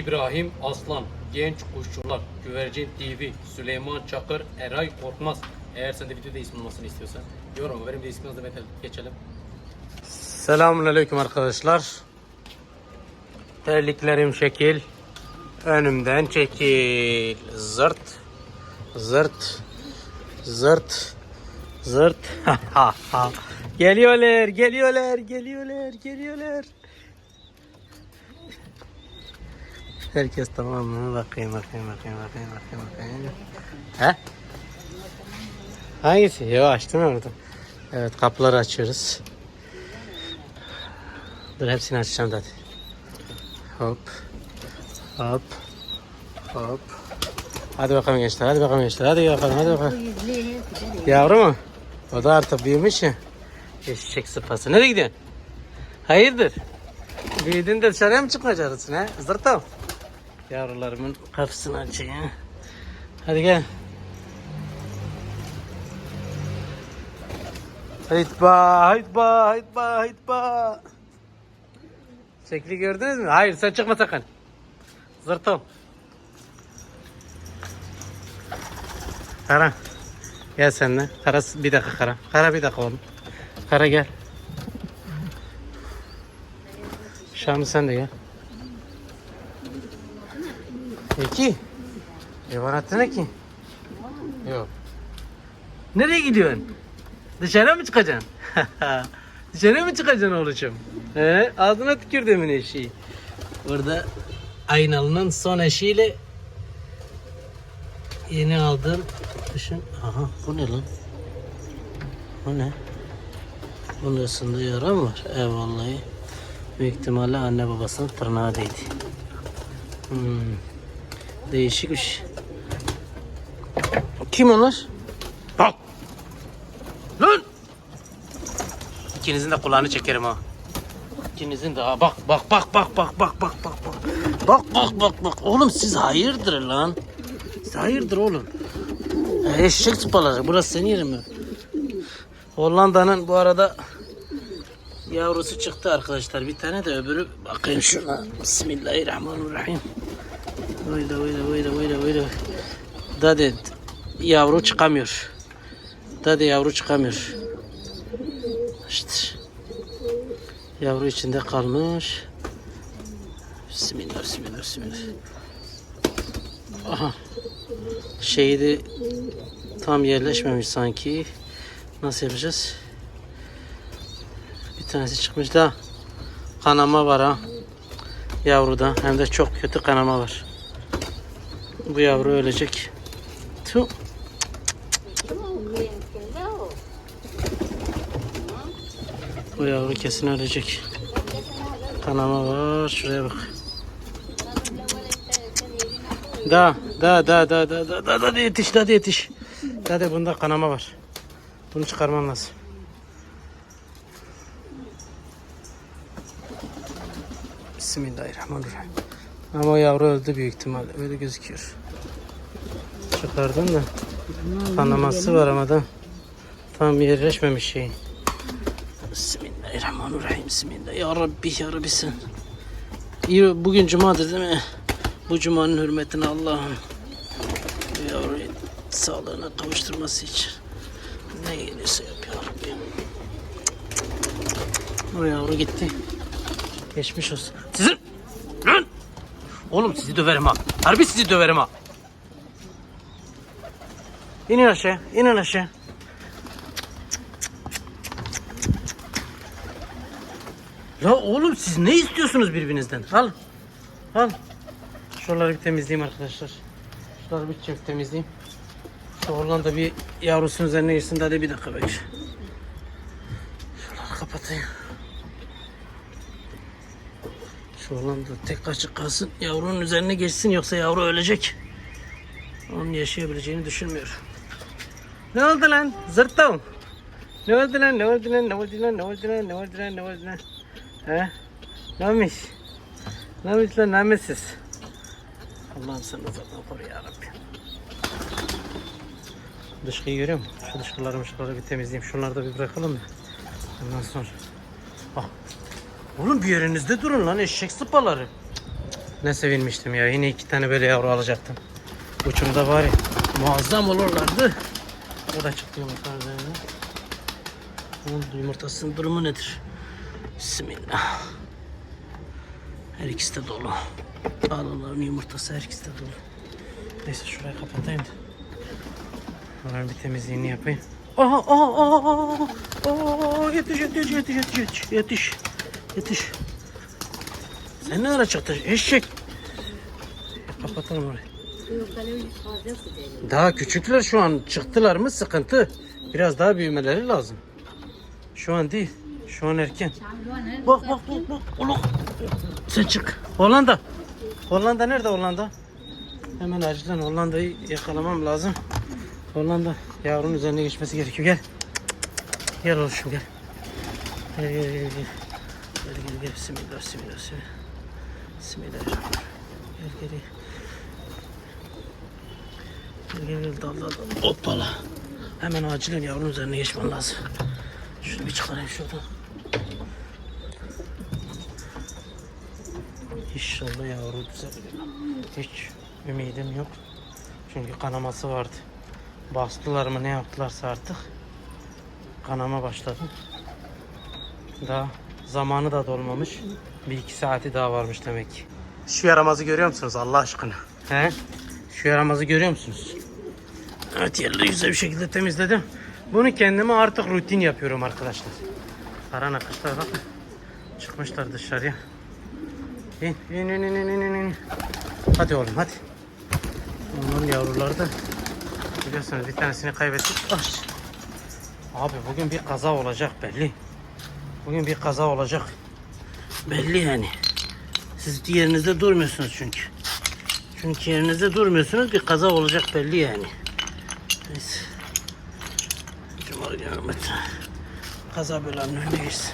İbrahim Aslan, Genç Kuşçular, Güvercin TV, Süleyman Çakır, Eray Korkmaz. Eğer sen de videoda ismin olmasını istiyorsan yorum verin de isminizi de geçelim. Selamun Aleyküm arkadaşlar. Terliklerim şekil. Önümden çekil. Zırt. Zırt. Zırt. Zırt. geliyorlar, geliyorlar, geliyorlar, geliyorlar. Herkes tamam mı? Bakayım, bakayım, bakayım, bakayım, bakayım, bakayım. He? Hangisi? Yo açtım orada. Evet kapıları açıyoruz. Dur hepsini açacağım zaten. Hop. Hop. Hop. Hadi bakalım gençler, hadi bakalım gençler, hadi bakalım, hadi bakalım. Yavru mu? O da artık büyümüş ya. Eşek sıpası. Nereye gidiyorsun? Hayırdır? Büyüdün de dışarıya mı çıkacaksın ha? Zırtım. Yavrularımın kapısını açayım. Hadi gel. Haytba, haytba, haytba, haytba. Şekli gördünüz mü? Hayır sen çıkma sakın. Zırtım. Kara. Gel seninle. Kara bir dakika Kara. Kara bir dakika oğlum. Kara gel. Şamil sen de gel. Peki. Evan attı ne ki? Yok. Nereye gidiyorsun? Dışarı mı çıkacaksın? Dışarı mı çıkacaksın oğlum? He? Ağzına tükürdüğümün eşiği. Burada aynalının son eşiğiyle yeni aldığım düşün. Aha bu ne lan? Bu ne? Bunun üstünde yara mı var? E vallahi. Büyük ihtimalle anne babasının tırnağı değdi. Hmm. Değişikmiş. Kim onlar? Bak. Lan! İkinizin de kulağını çekerim ha. İkinizin de ha bak bak bak bak bak bak bak bak bak. Bak bak bak bak. Oğlum siz hayırdır lan? Siz hayırdır oğlum? Eşek sıpaları. Burası senin yerin mi? Hollanda'nın bu arada yavrusu çıktı arkadaşlar. Bir tane de öbürü bakayım şuna. Bismillahirrahmanirrahim. Öyle öyle öyle öyle öyle. Dade yavru çıkamıyor. Dade yavru çıkamıyor. İşte. Yavru içinde kalmış. Bismillah bismillah bismillah. Aha. Şeyi de tam yerleşmemiş sanki. Nasıl yapacağız? Bir tanesi çıkmış da kanama var ha. Yavruda hem de çok kötü kanama var. Bu yavru ölecek. Tüh. Bu yavru kesin ölecek. Kanama var. Şuraya bak. Da, da, da, da, da, da, da, da, da yetiş, da, yetiş. Da, da bunda kanama var. Bunu çıkarmam lazım. Bismillahirrahmanirrahim. Ama yavru öldü büyük ihtimal. Öyle gözüküyor. Çıkardım da. Kanaması var ama da tam yerleşmemiş şey. Bismillahirrahmanirrahim. Bismillah. Ya Rabbi ya Rabbi sen. İyi, bugün cumadır değil mi? Bu cumanın hürmetine Allah'ım yavruyu sağlığına kavuşturması için ne gelirse yap ya Rabbi. Yavru gitti. Geçmiş olsun. Sizin... Oğlum sizi döverim ha. Harbi sizi döverim ha. İnin aşağı. inin aşağı. Ya oğlum siz ne istiyorsunuz birbirinizden? Al. Al. Şuraları bir temizleyeyim arkadaşlar. Şuraları bir çift temizleyeyim. Şu Hollanda bir yavrusunun üzerine girsin. Hadi bir dakika bekle. Şuraları kapatayım. Şu Hollanda tek açık kalsın. Yavrunun üzerine geçsin yoksa yavru ölecek. Onun yaşayabileceğini düşünmüyorum. Ne oldu lan? Zırttım. Ne oldu lan? Ne oldu lan? Ne oldu lan? Ne oldu lan? Ne oldu lan? Ne oldu lan? He? Ne olmuş? Ne olmuş lan? Nametsiz. Allah'ım sen uzaktan koru ya Rabbi. Dışkıyı görüyor musun? Şu dışkıları mışkıları bir temizleyeyim. Şunları da bir bırakalım mı? Ondan sonra. Ah. Oğlum bir yerinizde durun lan eşek sıpaları. Ne sevinmiştim ya. Yine iki tane böyle yavru alacaktım. Uçumda var ya. Muazzam olurlardı. O da çıktı yumurtanın üzerine. Bunun yumurtasının durumu nedir? Bismillah. Her ikisi de dolu. Ağlaların yumurtası her ikisi de dolu. Neyse şurayı kapatayım da. Oranın bir temizliğini yapayım. Aha aha aha aha. Aa, yetiş yetiş yetiş yetiş yetiş yetiş. Sen ne ara çıktın eşek? Kapatalım orayı. Daha küçükler şu an çıktılar mı sıkıntı. Biraz daha büyümeleri lazım. Şu an değil. Şu an erken. Bak bak bak bak. Oğlum. Sen çık. Hollanda. Hollanda nerede Hollanda? Hemen acilen Hollanda'yı yakalamam lazım. Hollanda yavrunun üzerine geçmesi gerekiyor. Gel. Gel oluşum gel. Gel gel gel gel. Gel gel gel. Bismillah bismillah bismillah. Gel gel. Gel gel gel dal dal dal. Hoppala. Hemen acilen yavrunun üzerine geçmen lazım. Şunu bir çıkarayım şuradan. İnşallah yavru düzelir. Hiç ümidim yok. Çünkü kanaması vardı. Bastılar mı ne yaptılarsa artık. Kanama başladı. Daha zamanı da dolmamış. Bir iki saati daha varmış demek ki. Şu yaramazı görüyor musunuz Allah aşkına? He? Şu yaramazı görüyor musunuz? Evet yerleri güzel bir şekilde temizledim. Bunu kendime artık rutin yapıyorum arkadaşlar. Karan akışlar bak. Çıkmışlar dışarıya. İn, in, in, in, in, in, in. Hadi oğlum hadi. Onların yavruları da biliyorsunuz bir tanesini kaybettik. Ah. Abi bugün bir kaza olacak belli. Bugün bir kaza olacak. Belli yani. Siz yerinizde durmuyorsunuz çünkü. Çünkü yerinizde durmuyorsunuz bir kaza olacak belli yani. Neyse. Cumhur günü Kaza önüne geçsin.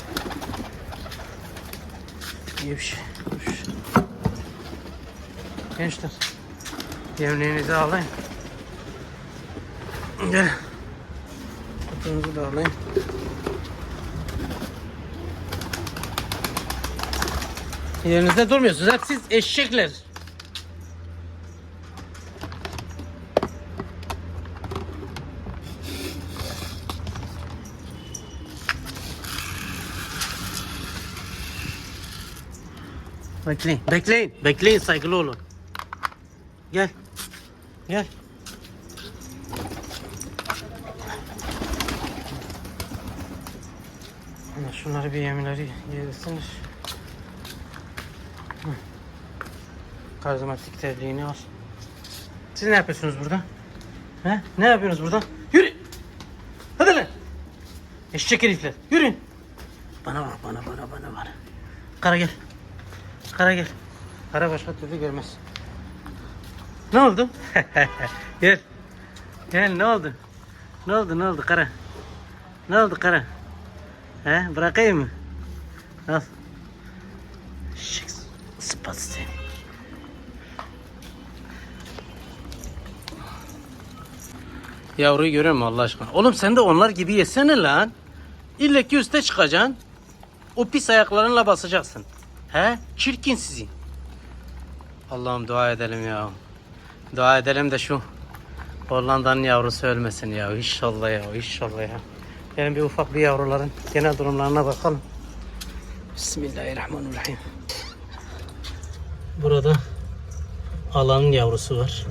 İyi bir şey. Gençler. Yemliğinizi alayım. Gel. Kutunuzu da alayım. Yerinizde durmuyorsunuz. Hep siz eşekler. Bekleyin, bekleyin, bekleyin saygılı olun. Gel, gel. Şunları bir yemleri yedirsinler. Karizmatik terliğini al. Siz ne yapıyorsunuz burada? He? Ne yapıyorsunuz burada? Yürü! Hadi lan! Eşek herifler, yürüyün! Bana bak, bana, bana, bana, bana. Kara gel. Kara gel. Kara başka türlü görmez. Ne oldu? gel. Gel ne oldu? Ne oldu ne oldu Kara? Ne oldu Kara? He bırakayım mı? Al. Şık sıpat seni. Yavruyu görüyor musun Allah aşkına? Oğlum sen de onlar gibi yesene lan. İlle ki üste çıkacaksın. O pis ayaklarınla basacaksın. He? Çirkin sizin. Allah'ım dua edelim ya. Dua edelim de şu Hollanda'nın yavrusu ölmesin ya. İnşallah ya. İnşallah ya. Gelin bir ufak bir yavruların genel durumlarına bakalım. Bismillahirrahmanirrahim. Burada alanın yavrusu var.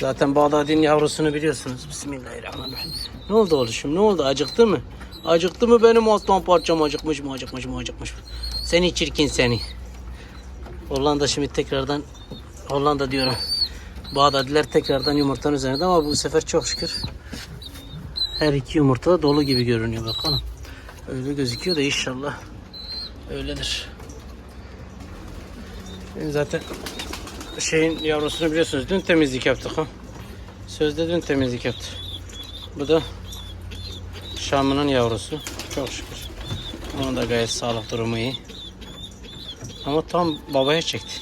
Zaten Bağdadi'nin yavrusunu biliyorsunuz. Bismillahirrahmanirrahim. Ne oldu oğlum? Ne oldu? Acıktı mı? Acıktı mı benim aslan parçam acıkmış mı acıkmış mı acıkmış mı? Seni çirkin seni. Hollanda şimdi tekrardan Hollanda diyorum. Bağdadiler tekrardan yumurtanın üzerinde ama bu sefer çok şükür her iki yumurta da dolu gibi görünüyor bakalım. Öyle gözüküyor da inşallah öyledir. Şimdi zaten şeyin yavrusunu biliyorsunuz dün temizlik yaptık ha. Sözde dün temizlik yaptık. Bu da Şam'ın yavrusu. Çok şükür. Onun da gayet sağlık durumu iyi. Ama tam babaya çekti.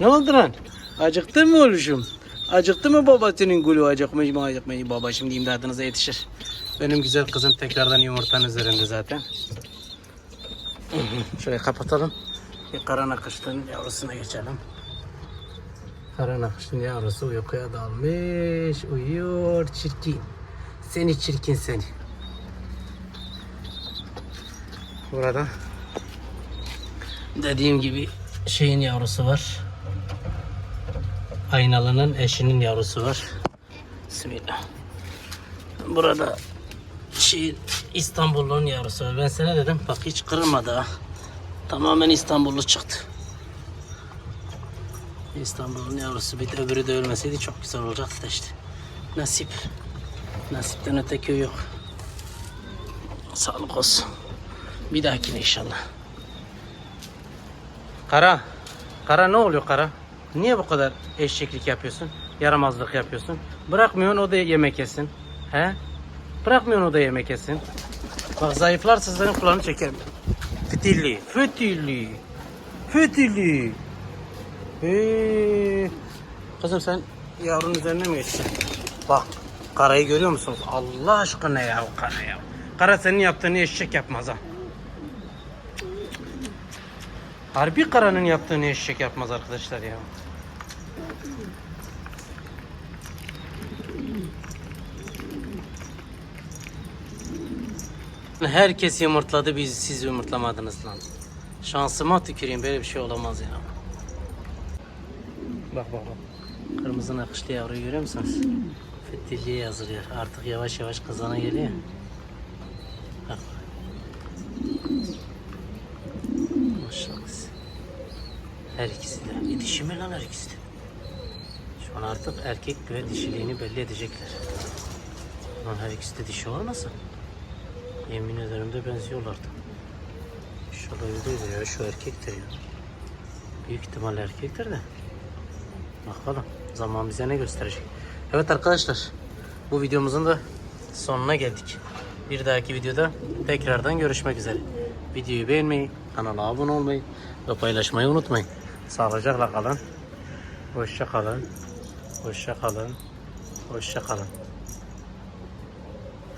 Ne oldu lan? Acıktı mı oluşum? Acıktı mı babasının gülü acıkmış mı acıkmış mı? Baba şimdi imdadınıza yetişir. Benim güzel kızım tekrardan yumurtanın üzerinde zaten. Şöyle kapatalım. Bir kara nakışlının yavrusuna geçelim. Kara nakışlının yavrusu uykuya dalmış. Uyuyor çirkin. Seni çirkin seni. Burada dediğim gibi şeyin yavrusu var. Aynalının eşinin yavrusu var. Bismillah. Burada şey İstanbul'un yavrusu var. Ben sana dedim bak hiç kırılmadı ha. Tamamen İstanbullu çıktı. İstanbul'un yavrusu bir de öbürü de ölmeseydi çok güzel olacaktı da işte. Nasip. Nasipten öte köy yok. Sağlık olsun. Bir dahakine inşallah. Kara. Kara ne oluyor Kara? Niye bu kadar eşeklik yapıyorsun? Yaramazlık yapıyorsun. Bırakmıyorsun o da yemek yesin. He? Bırakmıyorsun o da yemek yesin. Bak zayıflarsa senin kulağını çekerim. Fitilli. Fitilli. Fitilli. Kızım sen yavrunun üzerine mi geçeceksin? Bak karayı görüyor musunuz? Allah aşkına ya kara ya. Kara senin yaptığını eşek yapmaz ha. Harbi karanın yaptığını eşek yapmaz arkadaşlar ya. Herkes yumurtladı biz siz yumurtlamadınız lan. Şansıma tüküreyim böyle bir şey olamaz ya. Bak bak bak. Kırmızı nakışlı yavruyu görüyor musunuz? Fethiye yazılıyor. Artık yavaş yavaş kazana geliyor. Bak. Maşallah. Her ikisi de. E dişi mi lan her ikisi de? Şu an artık erkek ve dişiliğini belli edecekler. Lan her ikisi de dişi olmasın? Yemin ederim de benziyorlardı. İnşallah öyleydi ya. Şu erkektir ya. Büyük ihtimal erkektir de. Bakalım. Zaman bize ne gösterecek. Evet arkadaşlar. Bu videomuzun da sonuna geldik. Bir dahaki videoda tekrardan görüşmek üzere. Videoyu beğenmeyi, kanala abone olmayı ve paylaşmayı unutmayın. Sağlıcakla kalın. Hoşça kalın. Hoşça kalın. Hoşça kalın.